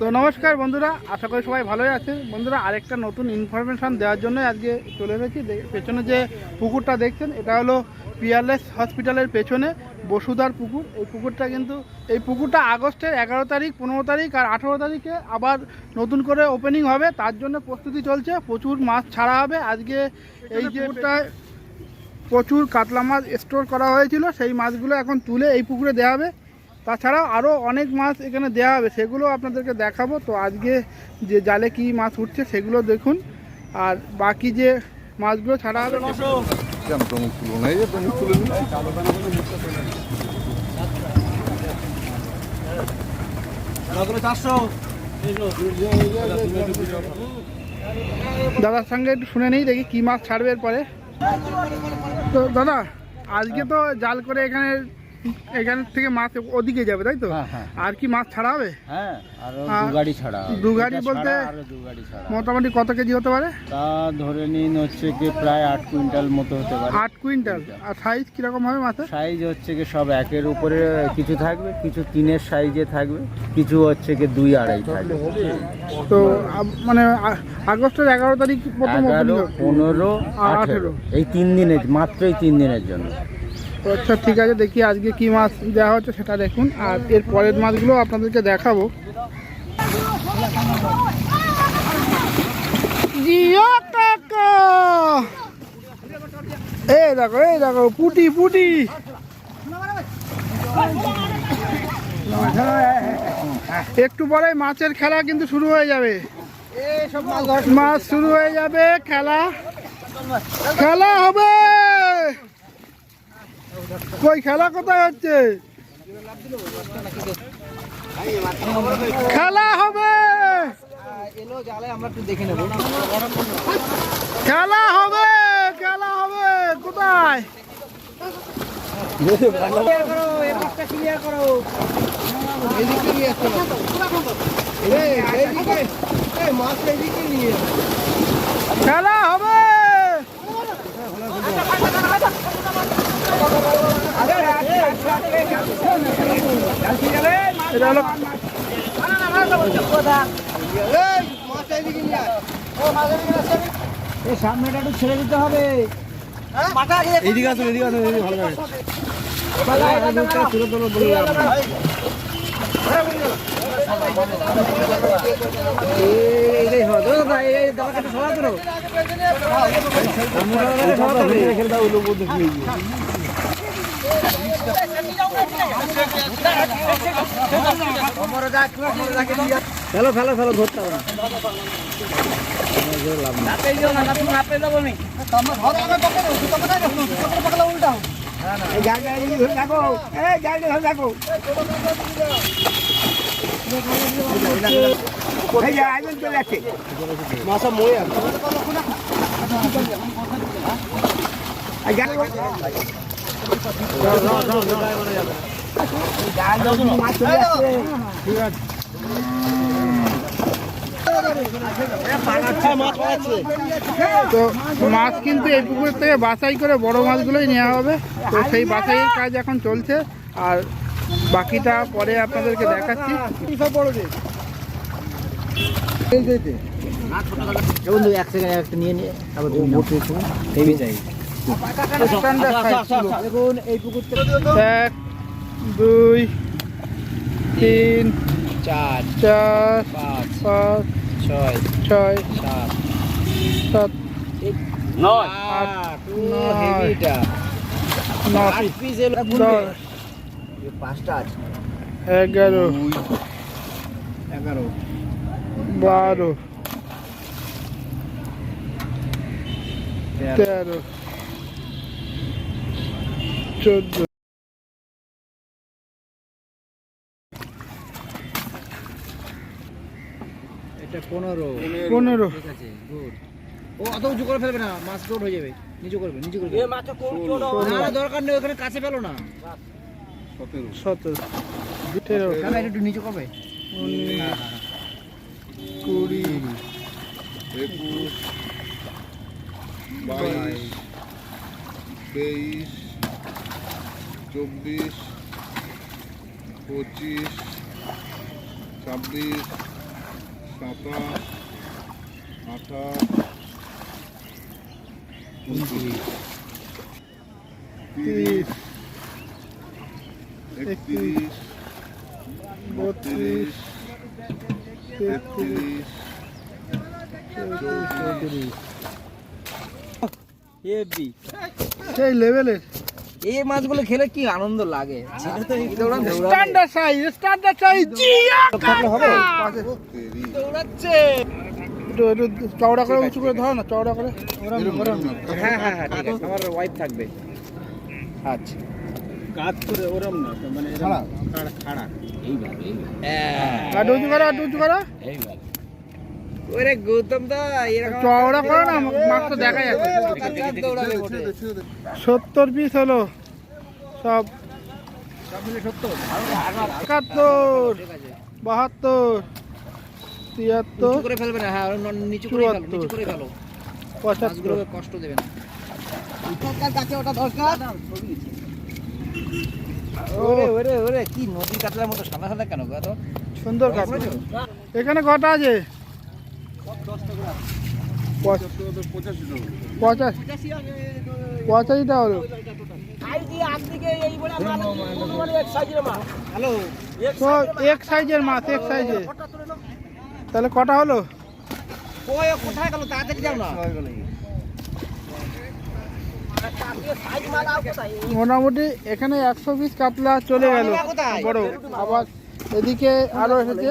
তো নমস্কার বন্ধুরা, আশা করি সবাই ভালোই আছে। বন্ধুরা, আরেকটা নতুন ইনফরমেশন দেওয়ার জন্য আজকে চলে এসেছি। পেছনে যে পুকুরটা দেখছেন, এটা হলো পিয়ারলেস হসপিটালের পেছনে। বসুধার পুকুর, এই পুকুরটা কিন্তু, এই পুকুরটা আগস্টের এগারো তারিখ, পনেরো তারিখ আর আঠেরো তারিখে আবার নতুন করে ওপেনিং হবে। তার জন্য প্রস্তুতি চলছে, প্রচুর মাছ ছাড়া হবে। আজকে এই যে প্রচুর কাতলা মাছ স্টোর করা হয়েছিল, সেই মাছগুলো এখন তুলে এই পুকুরে দেওয়া হবে। তাছাড়াও আরও অনেক মাছ এখানে দেওয়া হবে, সেগুলো আপনাদেরকে দেখাবো। তো আজকে যে জালে কি মাছ উঠছে, সেগুলো দেখুন। আর বাকি যে মাছগুলো ছাড়া হবে কেন তমুক তুলো না এই যে তমুক তুলে দাদার সঙ্গে একটু শুনে নেই, দেখি কি মাছ ছাড়বে এরপরে। তো দাদা, আজকে তো জাল করে এখানে এখান থেকে মাছ ওদিকে যাবে তাই তো? হ্যাঁ, হ্যাঁ। আর কি মাছ ছাড়া হবে? হ্যাঁ আর দু গাড়ি ছাড়া দু গাড়ি বলতে? মোটামুটি কত কেজি হতে পারে? তা ধরে নিন হচ্ছে কি প্রায় আট কুইন্টাল মতো হতে পারে। আট কুইন্টাল। আর সাইজ কীরকম হবে মাছের? সাইজ হচ্ছে কি সব একের উপরে কিছু থাকবে কিছু তিনের সাইজে থাকবে কিছু হচ্ছে কি দুই আড়াই থাকবে। তো মানে আগস্টের এগারো তারিখ প্রথম। পনেরো আঠেরো। আঠেরো। এই তিন দিনের মাত্র এই তিন দিনের জন্য। তো আচ্ছা ঠিক আছে দেখি আজকে কি মাছ দেওয়া হচ্ছে সেটা দেখুন। আর এর পরের মাছগুলো আপনাদেরকে দেখাবো। জিও কাকা এই দেখো এই দেখো পুটি পুটি। একটু পরে মাছের খেলা কিন্তু শুরু হয়ে যাবে। মাছ শুরু হয়ে যাবে খেলা। খেলা হবে! কই খেলা কোথায় হচ্ছে? খেলা হবে! খেলা হবে খেলা হবে কোথায়? খেলা হবে! এটা সামনেটা একটু ছেড়ে দিতে হবে এইদিকে আসুন এদিকে আসুন এদিকে ভালো লাগে ফেলো ফেলো ফেলো ধরতে হবে না। তো মাছ কিন্তু এই পুকুর থেকে বাছাই করে বড় মাছগুলোই নেওয়া হবে। তো সেই বাছাইয়ের কাজ এখন চলছে। আর বাকিটা পরে আপনাদেরকে দেখাচ্ছি। বন্ধু এক সেকেন্ড একটা নিয়ে নিয়ে তারপর তুমি। হেভি চাই। দেখুন এই পুকুর এক দুই তিন চার চার পাঁচ পাঁচ ছয় ছয় সাত সাত নয় আট, নয়, দশ পাঁচটা আছে এগারো। এগারো বারো তেরো। চোদ্দ এটা পনেরো। পনেরো। ঠিক আছে গুড ও অত উঁচু করে ফেলবে না মাছ লোড হয়ে যাবে। নিচু করবে নিচু করবে। না না, দরকার নেই ওখানে কাছে ফেলো না। সতেরো। সতেরো। একটু নিচু করবে। কুড়ি একুশ বাইশ তেইশ চব্বিশ পঁচিশ ছাব্বিশ সাতাশ আঠাশ উনত্রিশ। তিরিশ একত্রিশ বত্রিশ তেত্রিশ চৌত্রিশ সেই লেভেলের এই মাছগুলো খেলে কি আনন্দ লাগে? দৌড়ান স্ট্যান্ডার্ড সাইজ স্ট্যান্ডার্ড সাইজ হবে? দৌড়াচ্ছে। চওড়া করে উঁচু করে ধরো না চওড়া করে। ওরম ওরম। না, হ্যাঁ হ্যাঁ হ্যাঁ ঠিক আছে। আমার ওয়াইফ থাকবে। আচ্ছা। কাজ করে ওরম না মানে খাড়া। খাড়া খাড়া। এইভাবে আর উঁচু করো আর উঁচু করো। এইভাবে ওরে গৌতম দা এরকম চওড়া করো না দেখা যাচ্ছে। সত্তর পিস হলো। সব। একাত্তর বাহাত্তর তিয়াত্তর করে ফেলবে না হ্যাঁ নিচু করে ফেলো নিচু করে ফেলো। পঁচাত্তর কষ্ট দেবে না। কাছে ওটা ওরে ওরে ওরে কি নদীর কাতলার মতো সাদা সাদা কেন গো? সুন্দর কাপড় এখানে কটা আছে? পঁচাশিটা হলো। এক সাইজের মাছ এক সাইজের তাহলে কটা হলো? কোথায় গেল? তাড়াতাড়ি যাও না। মোটামুটি এখানে একশো পিস কাতলা চলে গেল। বড়। আবার এদিকে আরও এসেছে।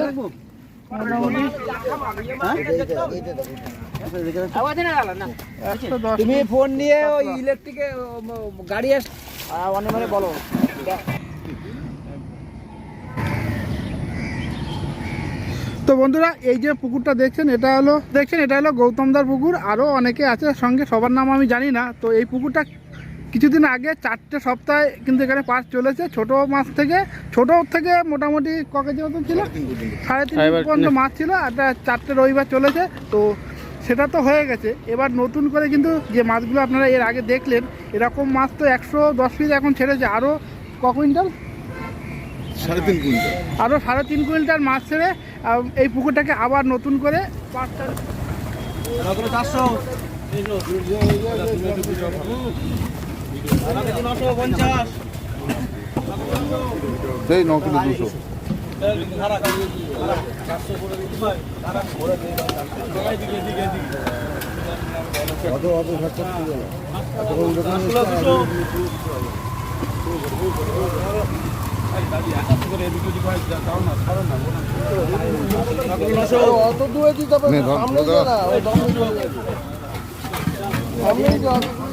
তুমি ফোন নিয়ে ওই ইলেকট্রিকে গাড়ি আস অনেক মানে বলো। তো বন্ধুরা এই যে পুকুরটা দেখছেন এটা হলো দেখছেন এটা হলো গৌতমদার পুকুর। আরও অনেকে আছে সঙ্গে সবার নাম আমি জানি না। তো এই পুকুরটা কিছুদিন আগে চারটে সপ্তাহে কিন্তু এখানে পাস চলেছে। ছোট মাছ থেকে ছোট থেকে মোটামুটি ক কেজি মতন ছিল। সাড়ে তিন পর্যন্ত মাছ ছিল আর একটা চারটে রবিবার চলেছে। তো সেটা তো হয়ে গেছে। এবার নতুন করে কিন্তু যে মাছগুলো আপনারা এর আগে দেখলেন এরকম মাছ তো একশো দশ পিস এখন ছেড়েছে। আরও ক কুইন্টাল? সাড়ে তিন কুইন্টাল। আরও সাড়ে তিন কুইন্টাল মাছ ছেড়ে এই পুকুরটাকে আবার নতুন করে পাঁচটা সেই ন কিলো দুশো। নে, ধর, ধর, ধর।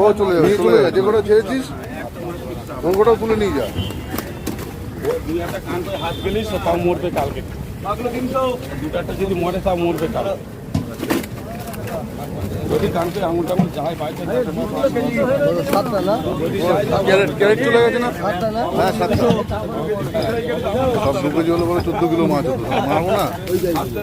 ও চলে যাবে চলে যাবে। যে কটা ছেড়েছিস কোন তুলে নিয়ে যা। দুই একটা কান হাত গেলেই তাও মরবে কালকে। দুটো যদি মরে তাও মরবে কাল যদি কান আঙুল টাঙুল যায় গেছে না হ্যাঁ সাতটা চোদ্দ কিলো মাছ হতো মারবো না সাতটা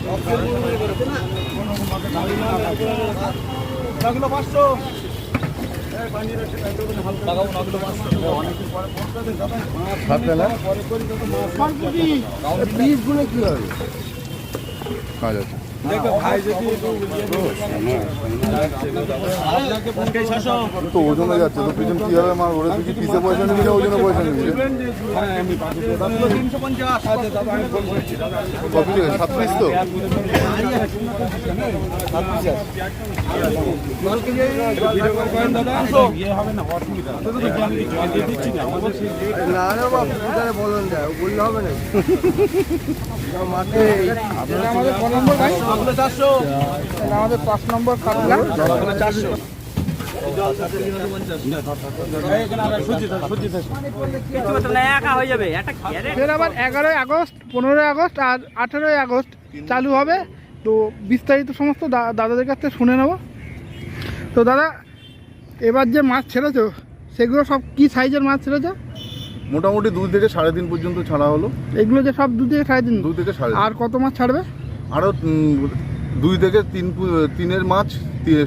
কাজ। আছে হবে কাজ। যদি তো ওজনে যাচ্ছে তো পিছন কি হবে মাল? ওরা তুই কি পিসে পয়সা নিবি না ওজনে পয়সা নিবি? হ্যাঁ? সাত পিস তো না অসুবিধা দেখি আমি জল দিয়ে দিচ্ছি না আমাদের সেই না না বাবু কোথায় বলুন যায় বললে হবে না। আমাদের আমাদের পাঁচ নম্বর চারশো আবার এগারোই আগস্ট, পনেরোই আগস্ট আর আঠেরোই আগস্ট চালু হবে। তো বিস্তারিত সমস্ত দাদাদের কাছ থেকে শুনে নেব। তো দাদা, এবার যে মাছ ছেড়েছো, সেগুলো সব কি সাইজের মাছ ছেড়েছো? মোটামুটি দুই থেকে সাড়ে তিন পর্যন্ত ছাড়া হলো। এগুলো যে সব দু থেকে সাড়ে তিন? দুই থেকে সাড়ে আর কত মাছ ছাড়বে? আরও দুই থেকে তিন তিনের মাছ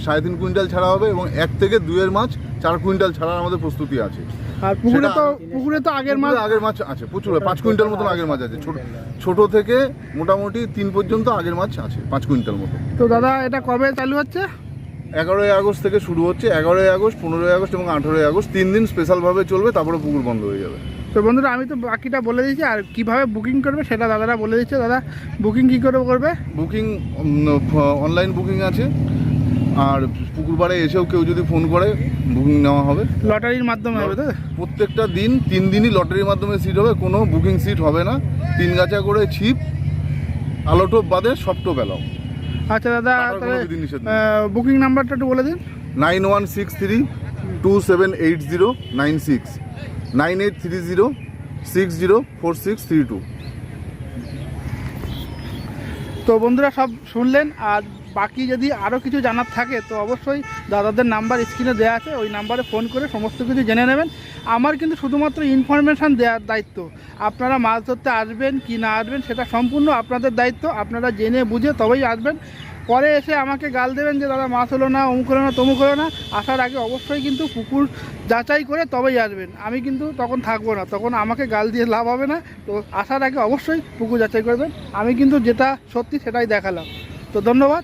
সাড়ে তিন কুইন্টাল ছাড়া হবে এবং এক থেকে দুইয়ের মাছ চার কুইন্টাল ছাড়ার আমাদের প্রস্তুতি আছে। আর পুকুরে তো পুকুরে তো আগের মাছ আগের মাছ আছে প্রচুর পাঁচ কুইন্টাল মতন আগের মাছ আছে। ছোট ছোট থেকে মোটামুটি তিন পর্যন্ত আগের মাছ আছে পাঁচ কুইন্টাল মতো। তো দাদা এটা কবে চালু হচ্ছে? এগারোই আগস্ট থেকে শুরু হচ্ছে এগারোই আগস্ট পনেরোই আগস্ট এবং আঠেরোই আগস্ট। তিন দিন স্পেশালভাবে চলবে তারপরে পুকুর বন্ধ হয়ে যাবে। তো বন্ধুরা আমি তো বাকিটা বলে দিয়েছি আর কীভাবে বুকিং করবে সেটা দাদারা বলে দিচ্ছে। দাদা বুকিং কী করে করবে? বুকিং অনলাইন বুকিং আছে। আর পুকুর পাড়ে এসেও কেউ যদি ফোন করে বুকিং নেওয়া হবে। লটারির মাধ্যমে হবে তো? প্রত্যেকটা দিন তিন দিনই লটারির মাধ্যমে সিট হবে কোনো বুকিং সিট হবে না। তিন গাছা করে ছিপ আলোটোপ বাদে সব টোপ এলাও আচ্ছা দাদা বুকিং নাম্বারটা একটু বলে দিন। Nine one six three two seven eight zero nine six. Nine eight three zero six zero four six three two. তো বন্ধুরা সব শুনলেন আর বাকি যদি আরও কিছু জানার থাকে তো অবশ্যই দাদাদের নাম্বার স্ক্রিনে দেওয়া আছে ওই নাম্বারে ফোন করে সমস্ত কিছু জেনে নেবেন। আমার কিন্তু শুধুমাত্র ইনফরমেশান দেওয়ার দায়িত্ব। আপনারা মাছ ধরতে আসবেন, কি না আসবেন, সেটা সম্পূর্ণ আপনাদের দায়িত্ব। আপনারা জেনে বুঝে তবেই আসবেন। পরে এসে আমাকে গাল দেবেন যে, দাদা, মাছ হলো না, অমুক হলো না, তমুক হলো না। আসার আগে অবশ্যই কিন্তু পুকুর যাচাই করে তবেই আসবেন। আমি কিন্তু তখন থাকব না, তখন আমাকে গাল দিয়ে লাভ হবে না। তো আসার আগে অবশ্যই পুকুর যাচাই করবেন। আমি কিন্তু যেটা সত্যি সেটাই দেখালাম। তো ধন্যবাদ।